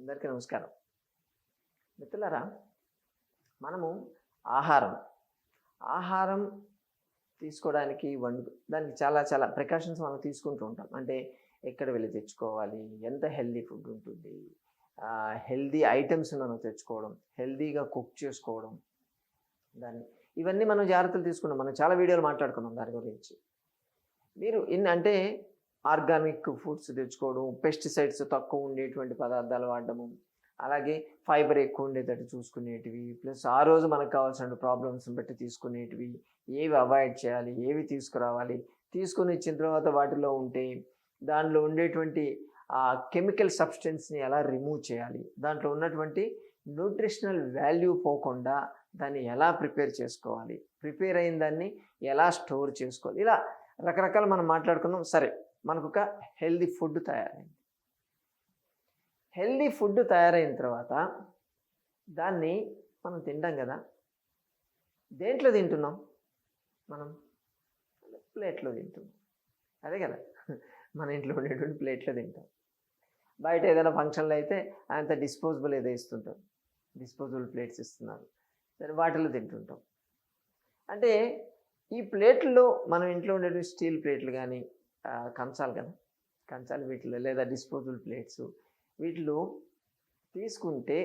అందరికీ నమస్కారం. మిత్రులారా మనము ఆహారం ఆహారం తీసుకోవడానికి వండు దానికి చాలా చాలా ప్రికాషన్స్ మనం తీసుకుంటూ ఉంటాం. అంటే ఎక్కడ వెళ్ళి తెచ్చుకోవాలి ఎంత హెల్దీ ఫుడ్ ఉంటుంది హెల్దీ ఐటమ్స్ మనం తెచ్చుకోవడం హెల్దీగా కుక్ చేసుకోవడం దాన్ని ఇవన్నీ మనం జాగ్రత్తలు తీసుకున్నాం మనం చాలా వీడియోలు మాట్లాడుకున్నాం దాని గురించి. మీరు ఇన్ అంటే ఆర్గానిక్ ఫుడ్స్ తెచ్చుకోవడం పెస్టిసైడ్స్ తక్కువ ఉండేటువంటి పదార్థాలు వాడడము అలాగే ఫైబర్ ఎక్కువ ఉండేటట్టు చూసుకునేటివి ప్లస్ ఆ రోజు మనకు కావాల్సిన ప్రాబ్లమ్స్ని బట్టి తీసుకునేటివి ఏవి అవాయిడ్ చేయాలి ఏవి తీసుకురావాలి తీసుకుని ఇచ్చిన తర్వాత వాటిలో ఉంటే దానిలో ఉండేటువంటి ఆ కెమికల్ సబ్స్టెన్స్ని ఎలా రిమూవ్ చేయాలి దాంట్లో ఉన్నటువంటి న్యూట్రిషనల్ వాల్యూ పోకుండా దాన్ని ఎలా ప్రిపేర్ చేసుకోవాలి ప్రిపేర్ అయిన దాన్ని ఎలా స్టోర్ చేసుకోవాలి ఇలా రకరకాల మనం మాట్లాడుకున్నాం. సరే మనకు ఒక హెల్దీ ఫుడ్ తయారైంది. హెల్దీ ఫుడ్ తయారైన తర్వాత దాన్ని మనం తింటాం కదా దేంట్లో తింటున్నాం? మనం ప్లేట్లో తింటున్నాం. అదే కదా మన ఇంట్లో ఉండేటువంటి ప్లేట్లో తింటాం. బయట ఏదైనా ఫంక్షన్లో అయితే అంత డిస్పోజబుల్ ఏదో ఇస్తుంటారు డిస్పోజబుల్ ప్లేట్స్ ఇస్తున్నారు. సరే వాటిలో తింటుంటాం. అంటే ఈ ప్లేట్లో మనం ఇంట్లో ఉండేటువంటి స్టీల్ ప్లేట్లు కానీ కంచాలు కదా. కంచాలు వీటిలో లేదా డిస్పోజబుల్ ప్లేట్స్ వీటిలో తీసుకుంటే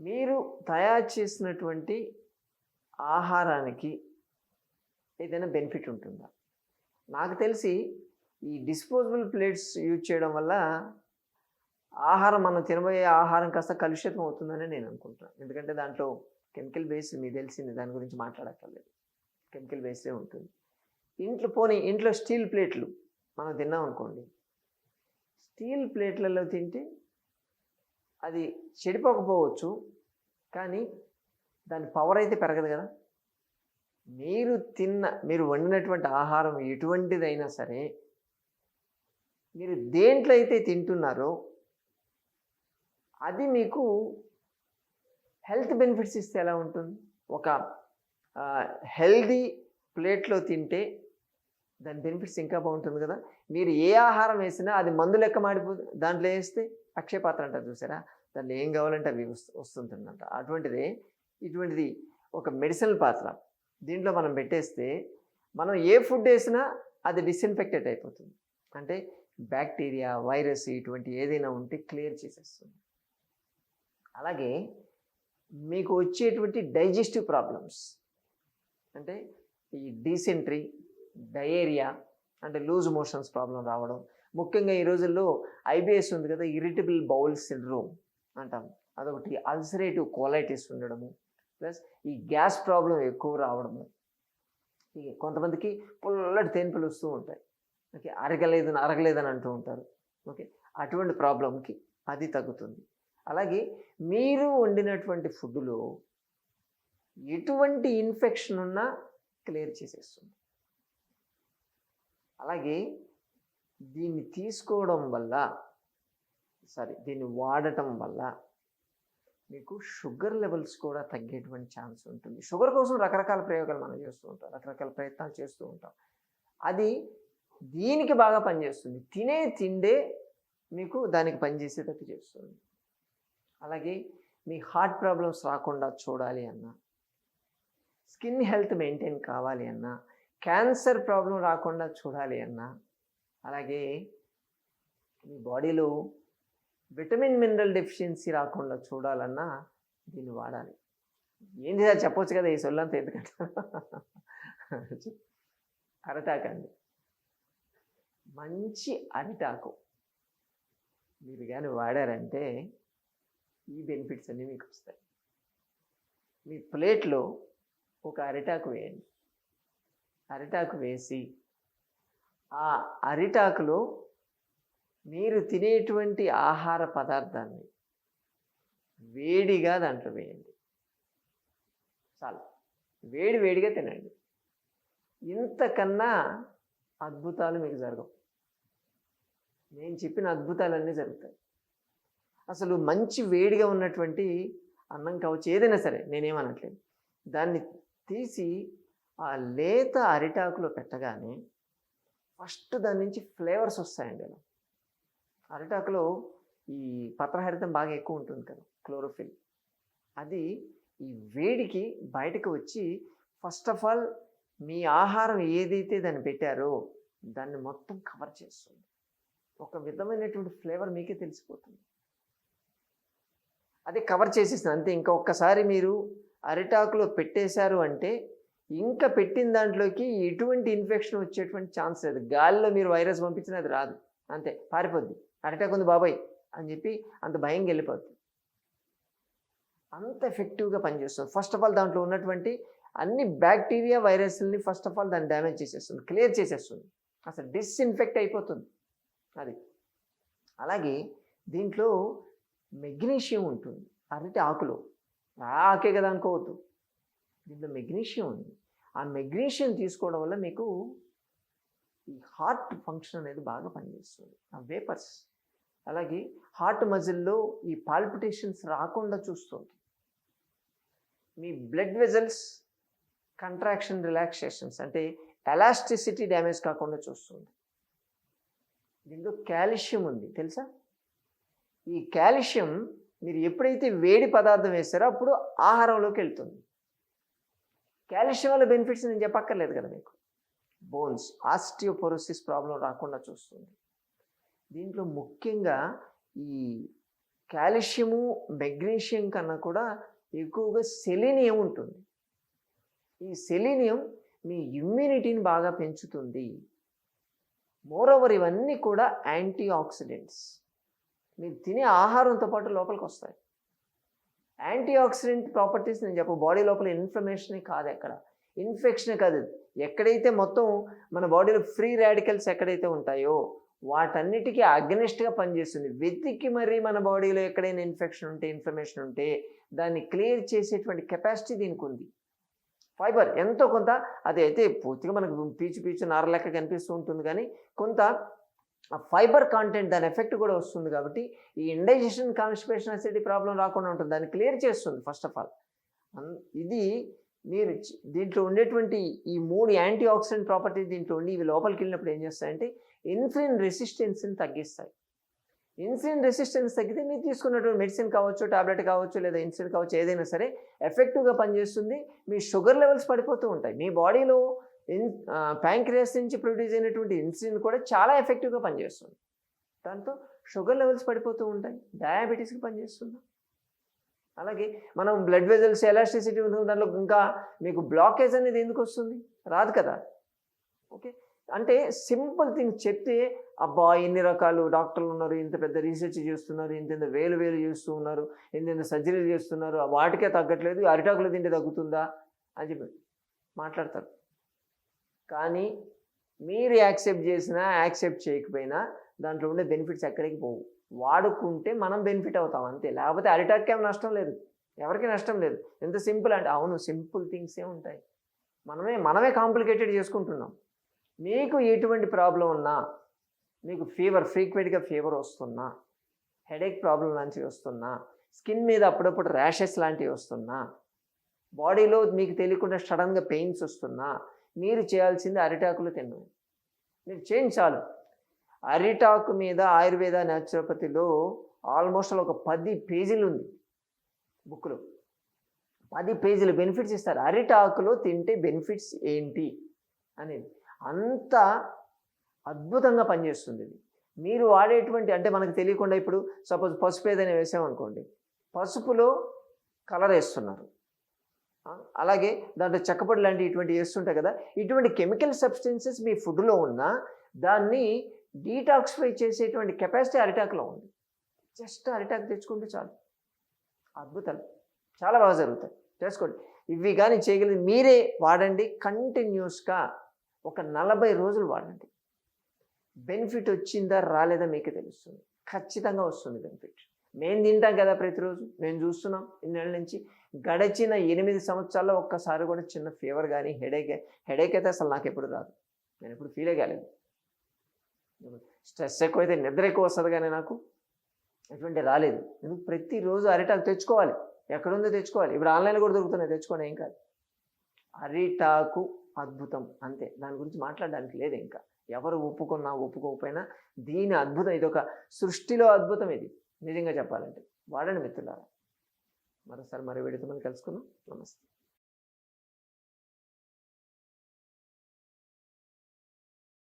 మీరు తయారు చేసినటువంటి ఆహారానికి ఏదైనా బెనిఫిట్ ఉంటుందా? నాకు తెలిసి ఈ డిస్పోజబుల్ ప్లేట్స్ యూజ్ చేయడం వల్ల ఆహారం మనం తినబోయే ఆహారం కాస్త కలుషితం అవుతుందని నేను అనుకుంటాను ఎందుకంటే దాంట్లో కెమికల్ బేస్ మీకు తెలిసింది దాని గురించి మాట్లాడక్కర్లేదు. కెమికల్ బేసే ఉంటుంది. ఇంట్లో పోనీ ఇంట్లో స్టీల్ ప్లేట్లు మనం తిన్నాం అనుకోండి. స్టీల్ ప్లేట్లలో తింటే అది చెడిపోకపోవచ్చు కానీ దాని పవర్ అయితే పెరగదు కదా. మీరు తిన్న మీరు వండినటువంటి ఆహారం ఎటువంటిదైనా సరే మీరు దేంట్లో అయితే తింటున్నారో అది మీకు హెల్త్ బెనిఫిట్స్ ఇస్తే ఎలా ఉంటుంది? ఒక హెల్దీ ప్లేట్లో తింటే దాని బెనిఫిట్స్ ఇంకా బాగుంటుంది కదా. మీరు ఏ ఆహారం వేసినా అది మందు లెక్క మాడిపోతుంది దాంట్లో వేస్తే అక్షయపాత్ర అంటారు చూసారా? దాంట్లో ఏం కావాలంటే అవి వస్తుంటుందంట. అటువంటిది ఇటువంటిది ఒక మెడిసినల్ పాత్ర. దీంట్లో మనం పెట్టేస్తే మనం ఏ ఫుడ్ వేసినా అది డిస్ఇన్ఫెక్టెడ్ అయిపోతుంది. అంటే బ్యాక్టీరియా వైరస్ ఇటువంటి ఏదైనా ఉంటే క్లియర్ చేసేస్తుంది. అలాగే మీకు వచ్చేటువంటి డైజెస్టివ్ ప్రాబ్లమ్స్. అంటే ఈ డీసెంట్రీ డయేరియా అంటే లూజ్ మోషన్స్ ప్రాబ్లం రావడం. ముఖ్యంగా ఈ రోజుల్లో ఐబిఎస్ ఉంది కదా ఇరిటబుల్ బౌల్ సిండ్రోమ్ అంటాం. అదొకటి అల్సరేటివ్ కోలైటిస్ ఉండడము ప్లస్ ఈ గ్యాస్ ప్రాబ్లం ఎక్కువ రావడము. కొంతమందికి పుల్లటి తేన్పులు వస్తూ ఉంటాయి. ఓకే అరగలేదు అరగలేదని అంటూ ఉంటారు. ఓకే అటువంటి ప్రాబ్లంకి అది తగ్గుతుంది. అలాగే మీరు వండినటువంటి ఫుడ్లో ఎటువంటి ఇన్ఫెక్షన్ ఉన్నా క్లియర్ చేసేస్తుంది. అలాగే దీన్ని తీసుకోవడం వల్ల సారీ దీన్ని వాడటం వల్ల మీకు షుగర్ లెవెల్స్ కూడా తగ్గేటువంటి ఛాన్స్ ఉంటుంది. షుగర్ కోసం రకరకాల ప్రయోగాలు మనం చేస్తూ ఉంటాం రకరకాల ప్రయత్నాలు చేస్తూ ఉంటాం. అది దీనికి బాగా పనిచేస్తుంది. తినే తిండే మీకు దానికి పనిచేసేటట్టు చేస్తుంది. అలాగే మీ హార్ట్ ప్రాబ్లమ్స్ రాకుండా చూడాలి అన్నా స్కిన్ హెల్త్ మెయింటైన్ కావాలి అన్నా క్యాన్సర్ ప్రాబ్లం రాకుండా చూడాలి అన్నా. అలాగే మీ బాడీలో విటమిన్ మినరల్ డెఫిషియన్సీ రాకుండా చూడాలన్నా దీన్ని వాడాలి. ఏంటి సార్ చెప్పొచ్చు కదా ఈ సొల్లంతా ఎందుకంటే. అరటాకండి. మంచి అరిటాకు మీరు కానీ వాడారంటే ఈ బెనిఫిట్స్ అన్నీ మీకు వస్తాయి మీ ప్లేట్లో ఒక అరిటాకు వేయండి. అరిటాకు వేసి ఆ అరిటాకులో మీరు తినేటువంటి ఆహార పదార్థాన్ని వేడిగా దాంట్లో వేయండి. చాలు. వేడి వేడిగా తినండి. ఇంతకన్నా అద్భుతాలు మీకు జరగవు. నేను చెప్పిన అద్భుతాలన్నీ జరుగుతాయి. అసలు మంచి వేడిగా ఉన్నటువంటి అన్నం కావచ్చు ఏదైనా సరే నేనేమనట్లేదు దాన్ని తీసి ఆ లేత అరిటాకులో పెట్టగానే ఫస్ట్ దాని నుంచి ఫ్లేవర్స్ వస్తాయండి. అలా అరిటాకులో ఈ పత్రహరితం బాగా ఎక్కువ ఉంటుంది కదా క్లోరోఫిల్. అది ఈ వేడికి బయటకు వచ్చి ఫస్ట్ ఆఫ్ ఆల్ మీ ఆహారం ఏదైతే దాన్ని పెట్టారో దాన్ని మొత్తం కవర్ చేస్తుంది. ఒక విధమైనటువంటి ఫ్లేవర్ మీకే తెలిసిపోతుంది. అది కవర్ చేసేసింది. అంతే ఇంకా ఒక్కసారి మీరు అరిటాకులో పెట్టేశారు అంటే ఇంకా పెట్టిన దాంట్లోకి ఎటువంటి ఇన్ఫెక్షన్ వచ్చేటువంటి ఛాన్స్ లేదు. గాలిలో మీరు వైరస్ పంపించినా అది రాదు. అంతే పారిపోద్ది. అటాక్ ఉంది బాబాయ్ అని చెప్పి అంత భయంగా వెళ్ళిపోద్ది. అంత ఎఫెక్టివ్గా పనిచేస్తుంది. ఫస్ట్ ఆఫ్ ఆల్ దాంట్లో ఉన్నటువంటి అన్ని బ్యాక్టీరియా వైరస్ని ఫస్ట్ ఆఫ్ ఆల్ దాన్ని డ్యామేజ్ చేసేస్తుంది క్లియర్ చేసేస్తుంది. అసలు డిస్ఇన్ఫెక్ట్ అయిపోతుంది. అది. అలాగే దీంట్లో మెగ్నీషియం ఉంటుంది. అరటి ఆకులో. ఆకే కదా అనుకోవద్దు. దీంట్లో మెగ్నీషియం ఉంది. ఆ మెగ్నీషియం తీసుకోవడం వల్ల మీకు ఈ హార్ట్ ఫంక్షన్ అనేది బాగా పనిచేస్తుంది. ఆ వేపర్స్. అలాగే హార్ట్ మజిల్లో ఈ పాల్పిటేషన్స్ రాకుండా చూస్తుంది. మీ బ్లడ్ వెజల్స్ కంట్రాక్షన్ రిలాక్సేషన్స్ అంటే ఎలాస్టిసిటీ డ్యామేజ్ కాకుండా చూస్తుంది. దీంట్లో కాల్షియం ఉంది. తెలుసా? ఈ కాల్షియం మీరు ఎప్పుడైతే వేడి పదార్థం వేస్తారో అప్పుడు ఆహారంలోకి వెళ్తుంది. కాల్షియం వల్ల బెనిఫిట్స్ నేను చెప్పక్కర్లేదు కదా మీకు. బోన్స్ ఆస్టియోపోరోసిస్ ప్రాబ్లం రాకుండా చూస్తుంది. దీంట్లో ముఖ్యంగా ఈ కాల్షియము మెగ్నీషియం కన్నా కూడా ఎక్కువగా సెలీనియం ఉంటుంది. ఈ సెలీనియం మీ ఇమ్యూనిటీని బాగా పెంచుతుంది. మోరోవర్ ఇవన్నీ కూడా యాంటీ ఆక్సిడెంట్స్ మీరు తినే ఆహారంతో పాటు లోపలికి వస్తాయి. యాంటీ ఆక్సిడెంట్ ప్రాపర్టీస్ నేను చెప్పు బాడీ లోపల ఇన్ఫ్లమేషన్ కాదు ఎక్కడ. ఇన్ఫెక్షన్ కాదు. ఎక్కడైతే మొత్తం మన బాడీలో ఫ్రీ రాడికల్స్ ఎక్కడైతే ఉంటాయో వాటన్నిటికీ అగ్నెస్ట్గా పనిచేస్తుంది. వెతికి మరీ మన బాడీలో ఎక్కడైనా ఇన్ఫెక్షన్ ఉంటే ఇన్ఫ్లమేషన్ ఉంటే దాన్ని క్లియర్ చేసేటువంటి కెపాసిటీ దీనికి ఉంది. ఫైబర్ ఎంతో కొంత అది అయితే పూర్తిగా మనకు పీచు పీచు నార లెక్క కనిపిస్తూ ఉంటుంది కానీ కొంత ఆ ఫైబర్ కాంటెంట్ దాని ఎఫెక్ట్ కూడా వస్తుంది కాబట్టి ఈ ఇండైజెషన్ కాన్స్టిపేషన్ అసిడిటీ ప్రాబ్లం రాకుండా ఉంటుంది. దాన్ని క్లియర్ చేస్తుంది ఫస్ట్ ఆఫ్ ఆల్. ఇది మీరు దీంట్లో ఉండేటువంటి ఈ మూడు యాంటీ ఆక్సిడెంట్ ప్రాపర్టీ దీంట్లో ఉండి ఇవి లోపలికి వెళ్ళినప్పుడు ఏం చేస్తాయంటే ఇన్సులిన్ రెసిస్టెన్స్ని తగ్గిస్తాయి. ఇన్సులిన్ రెసిస్టెన్స్ తగ్గితే మీరు తీసుకున్నటువంటి మెడిసిన్ కావచ్చు టాబ్లెట్ కావచ్చు లేదా ఇన్సులిన్ కావచ్చు ఏదైనా సరే ఎఫెక్టివ్గా పనిచేస్తుంది. మీ షుగర్ లెవెల్స్ పడిపోతూ ఉంటాయి. మీ బాడీలో ఇన్ ప్యాంక్రియాస్ నుంచి ప్రొడ్యూస్ అయినటువంటి ఇన్సులిన్ కూడా చాలా ఎఫెక్టివ్గా పనిచేస్తుంది. దాంతో షుగర్ లెవెల్స్ పడిపోతూ ఉంటాయి. డయాబెటీస్కి పనిచేస్తుంది. అలాగే మనం బ్లడ్ వెజల్స్ ఎలాస్టిసిటీ ఉంటుంది దాంట్లో ఇంకా మీకు బ్లాకేజ్ అనేది ఎందుకు వస్తుంది? రాదు కదా. ఓకే అంటే సింపుల్ థింగ్ చెప్తే అబ్బా ఎన్ని రకాలు డాక్టర్లు ఉన్నారు ఇంత పెద్ద రీసెర్చ్ చేస్తున్నారు ఇంత వేలు వేలు చేస్తూ ఉన్నారు ఇంత సర్జరీలు చేస్తున్నారు ఆ వాటికే తగ్గట్లేదు అరిటాకులు తింటే తగ్గుతుందా? అని చెప్పి మాట్లాడతారు. కానీ మీరు యాక్సెప్ట్ చేసినా యాక్సెప్ట్ చేయకపోయినా దాంట్లో ఉండే బెనిఫిట్స్ ఎక్కడికి పోవు. వాడుకుంటే మనం బెనిఫిట్ అవుతాం అంతే. లేకపోతే అరిటాక్కి నష్టం లేదు. ఎవరికి నష్టం లేదు. ఎంత సింపుల్ అంటే అవును సింపుల్ థింగ్సే ఉంటాయి. మనమే మనమే కాంప్లికేటెడ్ చేసుకుంటున్నాం. మీకు ఎటువంటి ప్రాబ్లం ఉన్నా మీకు ఫీవర్ ఫ్రీక్వెంట్గా ఫీవర్ వస్తున్నా హెడేక్ ప్రాబ్లం లాంటివి వస్తున్నా స్కిన్ మీద అప్పుడప్పుడు ర్యాషెస్ లాంటివి వస్తున్నా బాడీలో మీకు తెలియకుండా సడన్గా పెయిన్స్ వస్తున్నా మీరు చేయాల్సింది అరిటాకులు తినడం. మీరు చేయండి చాలు. అరిటాకు మీద ఆయుర్వేద న్యాచురోపతిలో ఆల్మోస్ట్ ఒక పది పేజీలు ఉంది బుక్లో పది పేజీలు బెనిఫిట్స్ ఇస్తారు. అరిటాకులో తింటే బెనిఫిట్స్ ఏంటి అనేది. అంత అద్భుతంగా పనిచేస్తుంది ఇది. మీరు వాడేటువంటి అంటే మనకు తెలియకుండా ఇప్పుడు సపోజ్ పసుపు ఏదైనా వేసామనుకోండి పసుపులో కలర్ వేస్తున్నారు. అలాగే దాంట్లో చెక్కపొడి లాంటి ఇటువంటి వేస్తుంటాయి కదా ఇటువంటి కెమికల్ సబ్స్టెన్సెస్ మీ ఫుడ్లో ఉన్నా దాన్ని డీటాక్సిఫై చేసేటువంటి కెపాసిటీ అరిటాక్లో ఉంది. జస్ట్ అరిటాక్ తెచ్చుకుంటే చాలు. అద్భుతాలు. చాలా బాగా జరుగుతాయి. చేసుకోండి. ఇవి కానీ చేయగలిగి మీరే వాడండి. కంటిన్యూస్గా ఒక నలభై రోజులు వాడండి. బెనిఫిట్ వచ్చిందా రాలేదా మీకు తెలుస్తుంది. ఖచ్చితంగా వస్తుంది బెనిఫిట్. మేము తింటాం కదా ప్రతిరోజు. మేము చూస్తున్నాం ఇన్నేళ్ళ నుంచి. గడిచిన ఎనిమిది సంవత్సరాల్లో ఒక్కసారి కూడా చిన్న ఫీవర్ కానీ హెడేక్ హెడేక్ అయితే అసలు నాకు ఎప్పుడు రాదు. నేను ఎప్పుడు ఫీలే కాలేదు. స్ట్రెస్ ఎక్కువైతే నిద్ర ఎక్కువ వస్తుంది కానీ నాకు ఎటువంటి రాలేదు. ఎందుకు ప్రతిరోజు అరిటాకు తెచ్చుకోవాలి. ఎక్కడుందో తెచ్చుకోవాలి. ఇప్పుడు ఆన్లైన్లో కూడా దొరుకుతున్నాయి. తెచ్చుకోండి ఏం కాదు. అరిటాకు అద్భుతం. అంతే. దాని గురించి మాట్లాడడానికి లేదు ఇంకా. ఎవరు ఒప్పుకున్నా ఒప్పుకోకపోయినా దీని అద్భుతం. ఇది ఒక సృష్టిలో అద్భుతం ఇది. నిజంగా చెప్పాలంటే. వాడండి మిత్రులారా. మరోసారి మరో వీడితో మనం కలుసుకుందాం. నమస్తే.